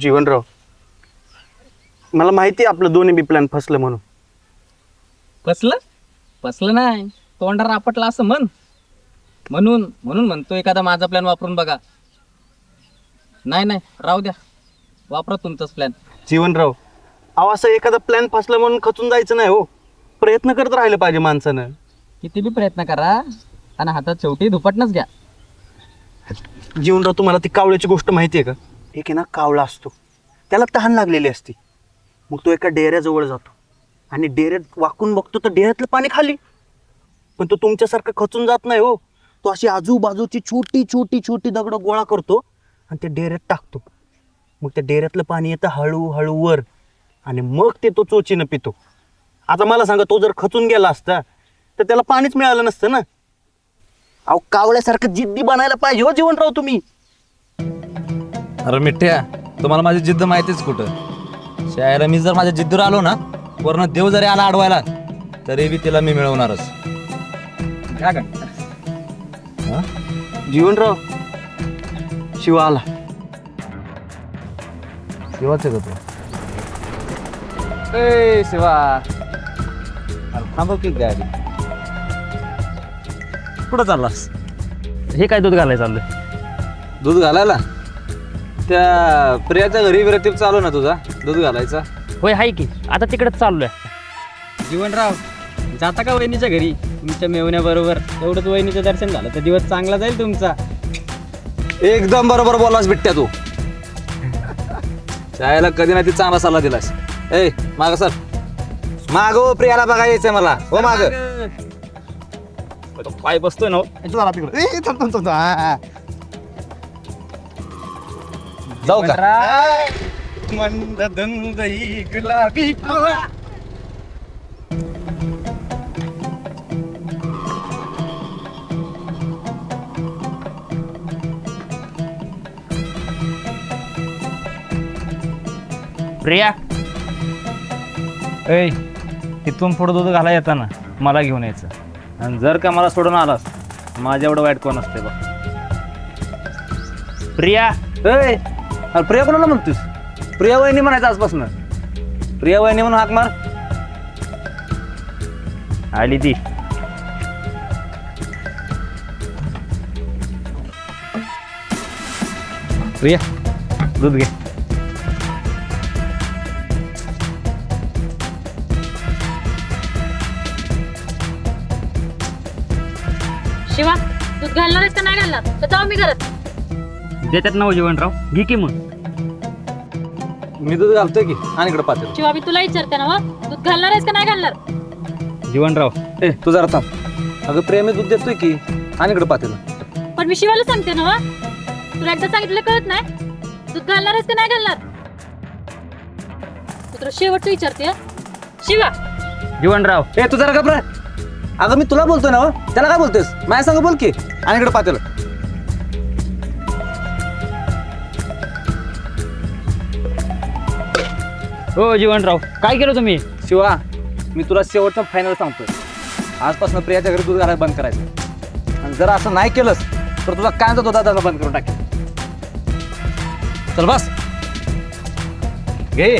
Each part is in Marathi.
जीवनराव मला माहिती आहे आपलं दोन्ही बी प्लॅन फसलं म्हणून. फसलं? फसलं नाही. तोंडावर आपटला असं म्हण. म्हणून म्हणून म्हणतो एखादा माझा प्लॅन वापरून बघा. नाही नाही राहू द्या. वापरा तुमचाच प्लॅन जीवनराव अहो असं एखादा प्लॅन फसलं म्हणून खचून जायचं नाही हो. प्रयत्न करत राहिलं पाहिजे माणसानं. किती बी प्रयत्न करा. आणि हातात शेवटी दुपटनच घ्या. जीवनराव तुम्हाला ती कावळ्याची गोष्ट माहिती आहे का? एक आहे ना कावळा असतो. त्याला तहान लागलेली असते. मग तो एका डेऱ्याजवळ जातो. आणि डेऱ्यात वाकून बघतो तर डेऱ्यातलं पाणी खाली. पण तो तुमच्यासारखं खचून जात नाही हो. तो अशी आजूबाजूची छोटी छोटी छोटी दगडं गोळा करतो आणि ते डेऱ्यात टाकतो. मग त्या डेऱ्यातलं पाणी येतं हळूहळू वर. आणि मग ते तो चोचीनं पितो. आता मला सांगा तो जर खचून गेला असता तर त्याला पाणीच मिळालं नसतं ना? अहो कावळ्यासारखं जिद्दी बनायला पाहिजे हो जीवनराव तुम्ही. अरे मिठ्या तुम्हाला माझी जिद्द माहितीच कुठं? शाळेला मी जर माझ्या जिद्दीवर आलो ना वरनं देव जरी आला अडवायला तरी बी तिला मी मिळवणारच. घ्या का हा? जीवनराव शिवा आला. शिवाच आहे का तू? ए शिवा. अरे थांबव की गाडी. कुठं चाललास? हे काय दूध घालायला चाललंय? दूध घालायला? त्या प्रियाच्या घरी विरतीप चालू ना तुझा? दूध घालायचा. होय हाय की. आता तिकडेच चाललोय जीवनराव जाता का वहिनीच्या घरी? तुमच्या मेवण्याबरोबर एवढंच वहिनीचं दर्शन झालं तर दिवस चांगला जाईल तुमचा. एकदम बरोबर बोललास बिट्ट्या तू. शाळेला कधी नाही ती चांगला सल्ला दिलास. ए माग सर. माग हो प्रियाला बघा यायचंय मला. हो माग. पाय बसतोय ना जाऊ का? प्रिया. ऐ इथून पुढं दूध घाला येताना. मला घेऊन यायचं. आणि जर का मला सोडून आलास माझ्या एवढं वाईट कोण असते बघ. प्रिया. ए अरे प्रिया कोणाला म्हणतोस प्रिया वहिनी म्हणायचं आजपासून. प्रिया वहिनी म्हणून हाक मार. आली ती. प्रिया दूध घे. शिवा दूध घालणार आहेस का नाही घालणार? तर जाऊ मी घरात. देतात ना हो जीवनराव घे की मग. मी दूध घालतोय की. आणि इकडे पाहते शिवा मी तुला विचारते ना मग दूध घालणार आहेस का नाही घालणार? जीवनराव. ए तू जरा थांब. अगं प्रिया मी दूध देतोय की. आणि इकडे पाहते पण मी शिवाला सांगते ना मग तुला एकदा सांगितलं कळत नाही? दूध घालणार आहेस का नाही घालणार? मी तुला शेवटचं विचारते हं. शिवा. जीवनराव. ए तू जरा घबरा. अगं मी तुला बोलतोय ना हो. त्याला काय बोलतोयस? माझ्या सांग बोल की. आणि इकडे पाहते हो जीवनराव. काय केलं तुम्ही? शिवा मी तुला शेवटचं फायनल सांगतोय. आजपासून प्रियाच्या घरी दूध घालायला बंद करायचं. आणि जर असं नाही केलंस तर तुझा कांदा दुधा त्याला बंद करून टाकेल. चल बस. घे.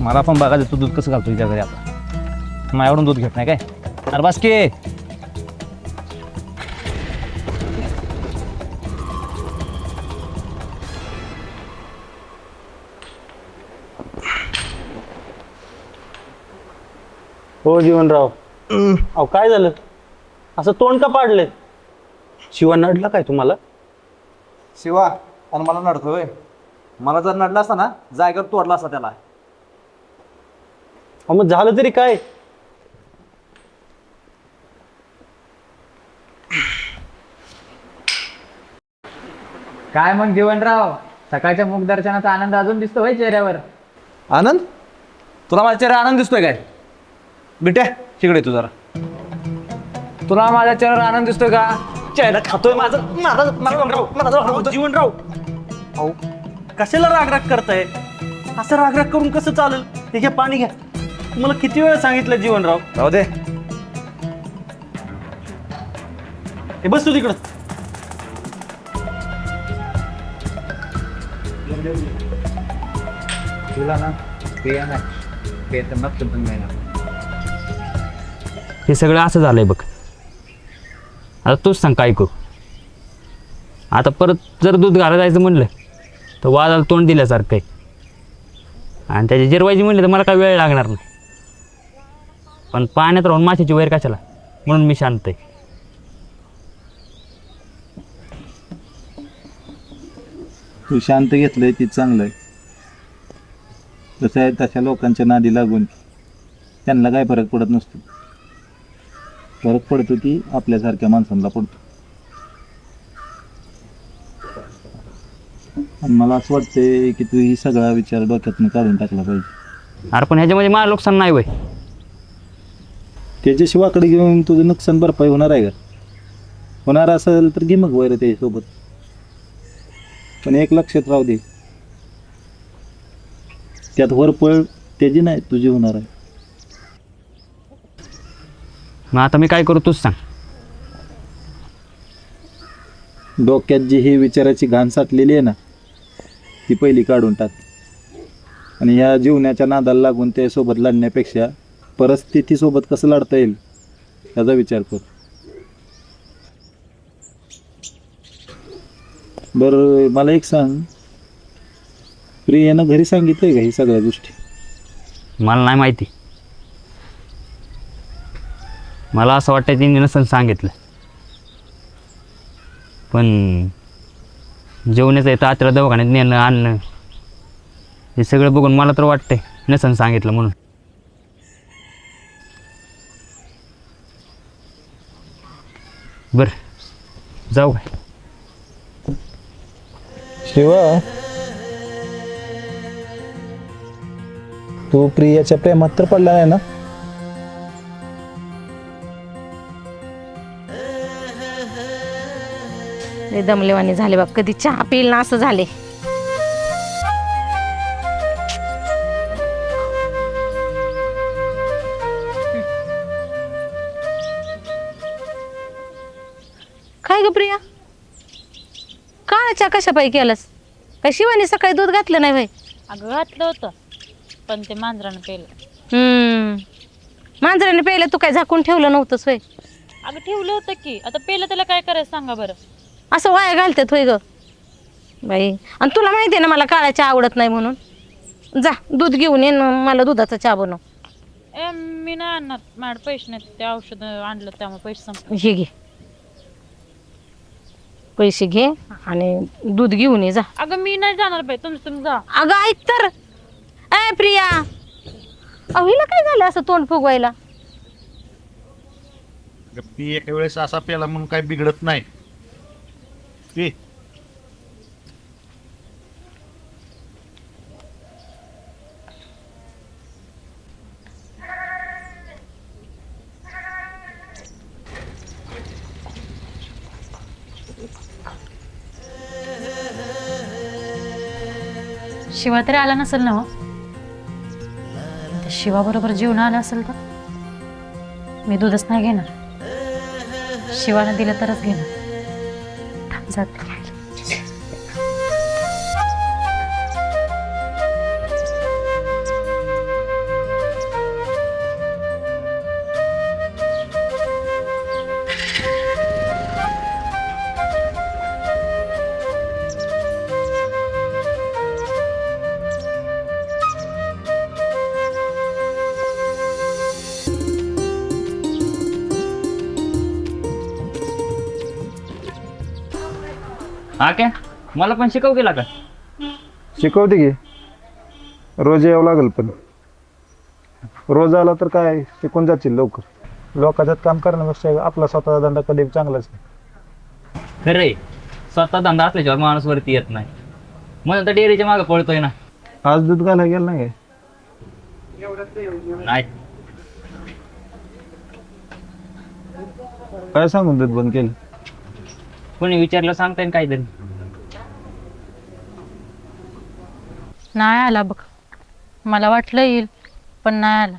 मला पण बघायचं तू दूध कसं घालतो तुझ्या घरी आता. माझ्याकडून दूध घेत नाही काय? अरे बस की. हो जीवनराव. अहो काय झालं? असं तोंड का पाडले शिवा नडला काय तुम्हाला? शिवा आणि मला नडतोय मला जर नडला असता ना जायगर तोडला असता त्याला. अहो मग झालं तरी काय? काय मग जीवनराव? सकाळच्या मुख दर्शनाचा आनंद अजून दिसतो होय चेहऱ्यावर. आनंद? तुला माझ्या चेहरा आनंद दिसतोय काय? बिट्या तिकडे तू जरा. तुला माझ्या चेहऱ्यावर आनंद दिसतोय का? चेहरा खातोय माझं. माझा जीवनराव. अहो कशाला रागराग करताय? असं रागराग करून कसं चालेल? ते घ्या पाणी घ्या. तुम्हाला किती वेळ सांगितलं जीवनराव? राहू दे. हे बस तू तिकडं. तुला ना प्रिया नाही. प्रिया तर नक्की पण नाही ना. हे सगळं असं झालं आहे बघ. आता तूच सांग काय करू. आता परत जर दूध घाला जायचं म्हणलं तर वादाला तोंड दिल्यासारखं आहे. आणि त्याची जिरवायची म्हणली तर मला काय वेळ लागणार नाही. पण पाण्यात राहून माशाची वैर कशाला? म्हणून मी शांत आहे. तू शांत घेतलंय ती चांगलं आहे तसं आहे तशा लोकांच्या नादी लागून त्यांना काय फरक पडत नसतो. फरक पडतो ती आपल्यासारख्या माणसांना पडतो. आणि मला असं वाटतंय की तू ही सगळा विचार डोक्यातनं काढून टाकला पाहिजे. अरे पण ह्याच्यामध्ये मला नुकसान नाही वय त्याच्याशी वाकडे घेऊन तुझं नुकसान भरपाई होणार आहे का? होणार असेल तर घे मग वैर त्याच्यासोबत. पण एक लक्षात राहू दे. त्यात वरपळ त्याची नाही तुझी होणार आहे. मग आता मी काय करू तूच सांग. डोक्यात जी ही विचाराची घाण साठलेली आहे ना ती पहिली काढून टाक. आणि ह्या जीवनाच्या नादाला लागून त्यासोबत लढण्यापेक्षा परिस्थितीसोबत कसं लढता येईल याचा विचार कर. बरं मला एक सांग. प्रियानं घरी सांगितलंय का ही सगळ्या गोष्टी? मला नाही माहिती. मला असं वाटतं त्यांनी नसन सांगितलं. पण जेवण्याचं येतं आत्रा दवाखान्यात नेणं आणणं हे सगळं बघून मला तर वाटतंय नसन सांगितलं म्हणून. बरं जाऊ काय शिवा. तू प्रियाच्या प्रेमात तर पडला नाही ना? दमलेवाणी झाले बाप. कधी चहा पिल ना असं झाले. काय ग प्रिया? काळाच्या कशा पायी केलंस? काय शिवानी सकाळी दूध घातलं नाही भाई अगं घातलं होतं पण ते मांजरानं पेलं. हम्म. मांजराने प्यायला तू काय झाकून ठेवलं नव्हतंस होय अगं ठेवलं होतं की. आता पेलं त्याला काय करायचं सांगा बरं. असं वाया घालतात होय ग. बाई आणि तुला माहिती आहे ना मला काळा चहा आवडत नाही म्हणून. जा दूध घेऊन ये न मला दुधाचा चहा बनव. ए मी नाही आणणार. माझ्याकडे पैसे नाहीत. ते औषध आणलं त्यामुळे पैसे संपले. हे घे. पैसे घे आणि दूध घेऊन ये जा. अगं मी नाही जाणार बाई. तुम्ही तुम्ही जा. अगं ऐक तर. ए प्रिया. अहो हिला काय झालं असं तोंड फुगवायला? पी एका वेळेस असा प्याला म्हणून काही बिघडत नाही. पी शिवा तरी आला नसेल ना हो? त्या शिवाबरोबर जेवण आलं असेल तर मी दूधच नाही घेणार. शिवानं दिलं तरच घेणार. थांब हा काय? मला पण शिकव गेला का शिकवते की. रोज यावं लागेल पण. रोज आला तर काय शिकून जातील लवकर. लोकांच्यात काम करण्यापेक्षा आपला स्वतःचा धंदा कधी चांगलाच आहे खरं स्वतः धंदा असल्याशिवाय माणूस वरती येत नाही. म्हणून तर डेअरीच्या मागं पळतोय ना. आज दूध घालायला गेलं नाही. काय सांगून दूध बंद केलं? कोणी विचारलं सांगताय काहीतरी. नाही आला बघ. मला वाटलं येईल पण नाही आला.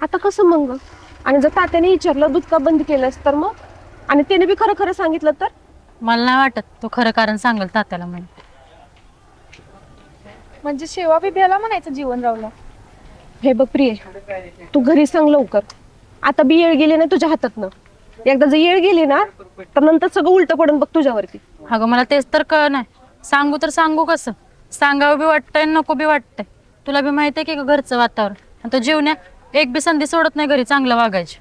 आता कसं मग आणि जर तात्याने विचारलं दूध का बंद केलंस तर मग? आणि त्याने बी खरं खरं सांगितलं तर? मला नाही वाटत. तो खरं कारण सांगेल तात्याला म्हणून. म्हणजे शेवा बी भेला म्हणायचं जीवनरावला हे बघ प्रिय तू घरी सांग लवकर. आता बी येळ गेली नाही तुझ्या हातातनं. एकदा जर येळ गेली ना तर नंतर सगळं उलट पडून बघ तुझ्यावरती. अगं मला तेच तर कळ नाही सांगू तर सांगू कसं? सांगावं बी वाटतंय नको बी वाटतंय. तुला बी माहिती आहे की ग घरचं वातावरण. आणि तो जीवन्या एक बी संधी सोडत नाही घरी चांगलं वागायची.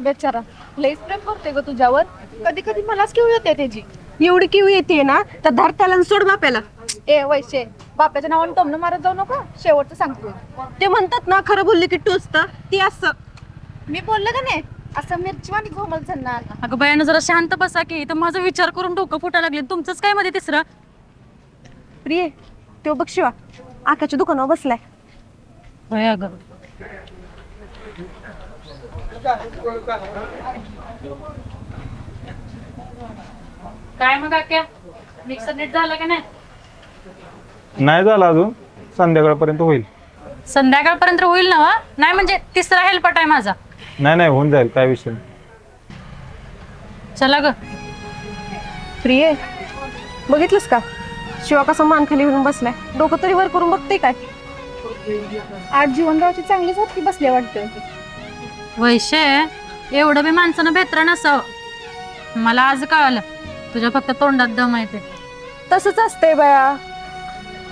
बेचारा लईच प्रेम करते ग तुझ्यावर. कधी कधी मलाच किव येते त्याची. एवढी किव येते ना तर धर त्याला आणि सोड बाप्याला. ए वैशे बाप्याच्या नावाने टोमणं मारत जाऊ नका. शेवटचं सांगतो ते म्हणतात ना खरं बोलले की टोचतं ती असं. मी बोललं का नाही? असं मिरची घोमल झन्ना अगं बायानं जरा शांत बसा की तर माझा विचार करून डोकं फुटायला लागले. तुमचंच काय मध्ये तिसरं? प्रिय तो बघ शिवा आकाच्या दुकानावर बसलाय. होय अगं. काय मग आक्या मिक्सर नीट झालं का नाही? नाही झालं अजून. संध्याकाळपर्यंत होईल. संध्याकाळपर्यंत होईल ना वा? नाही म्हणजे तिसरा हेल्पट आहे माझा. नाही नाही होऊन जाईल काय विषय नाही. चला ग. प्रिय बघितलंस का? शिवा कसा मान खाली घेऊन बसलाय. डोकं तरी वर करून बघते काय? आज जीवनरावची चांगलीच हात की बसले वाटतं. वैशे एवढं बी माणसानं भेत्र नसावं. मला आज कळालं. तुझ्या फक्त तोंडात दम आहे ते. तसंच असतंय बाया.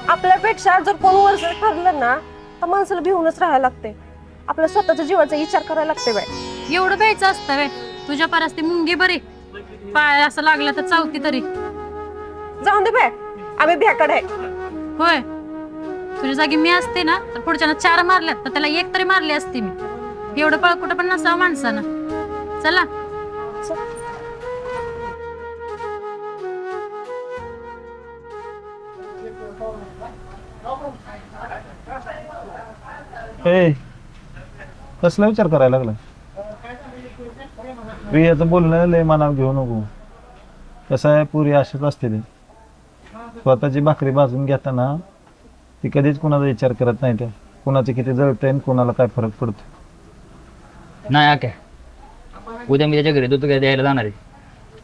आपल्यापेक्षा जर कोण वर्ष ठरलं ना तर माणसाला भिवूनच राहायला लागते आपल्या स्वतःच्या जीवाचा विचार करायला लागते बाय एवढं प्यायचं असतं वे तुझ्या परस ती मुंगी बरी. पाय असं लागलं तर चावती तरी. जाऊन दे बाय आम्ही भ्याकड आहे. होय. तुझ्या जागी मी असते ना तर पुढच्यानं चार मारल्यात तर त्याला एक तरी मारली असती मी. एवढं पळ कुठं पण नसावं माणसानं. चला. ए कसला विचार करायला लागला? प्रियाचं बोलणं लय मनावर घेऊ नको. कसं आहे पुरी अशीच असते ते. स्वतःची भाकरी भाजून घेताना ती कधीच कुणाचा विचार करत नाही त्या. कुणाचे किती जळतंय आणि कुणाला काय फरक पडतो नाही आक्या. उद्या मी त्याच्या घरी दूध द्यायला जाणार आहे.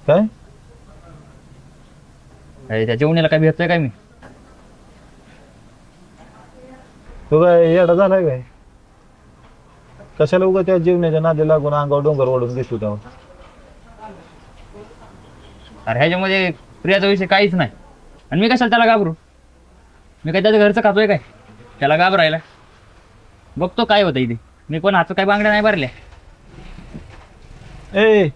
काय? अरे त्याच्या उन्हाला काय भेटतोय काय मी? तो काय येडा झालाय काय? कशाला उगा त्या जीवनाच्या नादी लागून अंगावर डोंगर ओढून घेतो तेव्हा? अरे ह्याच्यामध्ये प्रियाचा विषय काहीच नाही. आणि मी कशाला त्याला घाबरू? मी काय त्याच्या घरचं खातोय काय? त्याला घाबरायला. बघतो काय होतं इथे मी कोण हातात काय बांगड्या नाही भरल्या. ए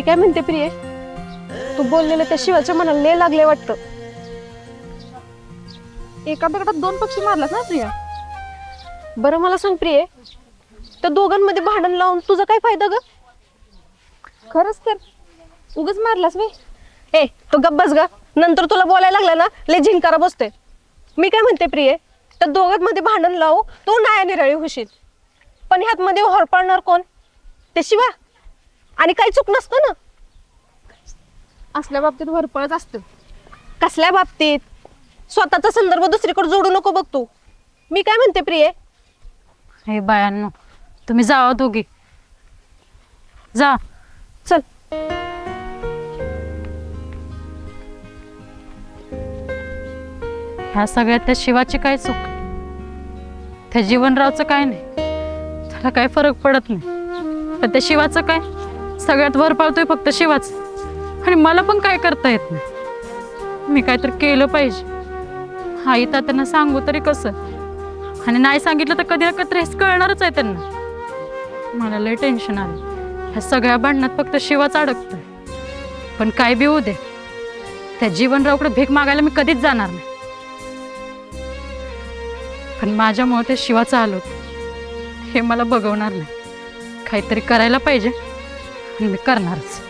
मी काय म्हणते प्रिये? तू बोललेलं त्या शिवाच्या मनाला लय लागले वाटतं. एका दगडात दोन पक्षी मारलात ना प्रिया? बरं मला सांग प्रिये त्या दोघांमध्ये भांडण लावून तुझा काय फायदा ग? खरंच तर. उगच मारलास मी ए तो गप्पस ग. नंतर तुला बोलायला लागला ना लय झिंकारा बसते मी काय म्हणते प्रिये त्या दोघांमध्ये भांडण लावू तू नाही निराळी होशील. पण ह्यात मध्ये होरपाळणार कोण? ते शिवा. आणि काही चूक नसतं ना. असल्या बाबतीत भरपळच असतं. कसल्या बाबतीत? स्वतःचा संदर्भ दुसरीकडे जोडू नको बघ तू. मी काय म्हणते प्रिय? हे बायांनो तुम्ही जावा दोघी. जा. चल. ह्या सगळ्यात त्या शिवाची काय चूक? त्या जीवनरावचं काय नाही? त्याला काय फरक पडत नाही. पण त्या शिवाचं काय? सगळ्यात वर पावतोय फक्त शिवाच. आणि मला पण काय करता येत नाही? मी काहीतरी केलं पाहिजे. आई त्यांना सांगू तरी कसं? आणि नाही सांगितलं तर कधी ना कधी हेच कळणारच आहे त्यांना. मला लय टेन्शन आलं ह्या सगळ्या भांडणात फक्त शिवाच अडकतोय. पण काय बी होऊ दे. त्या जीवनरावकडे भीक मागायला मी कधीच जाणार नाही. पण माझ्यामुळे ते शिवाचं आलो हे मला बघवणार नाही. काहीतरी करायला पाहिजे. मी करणारच.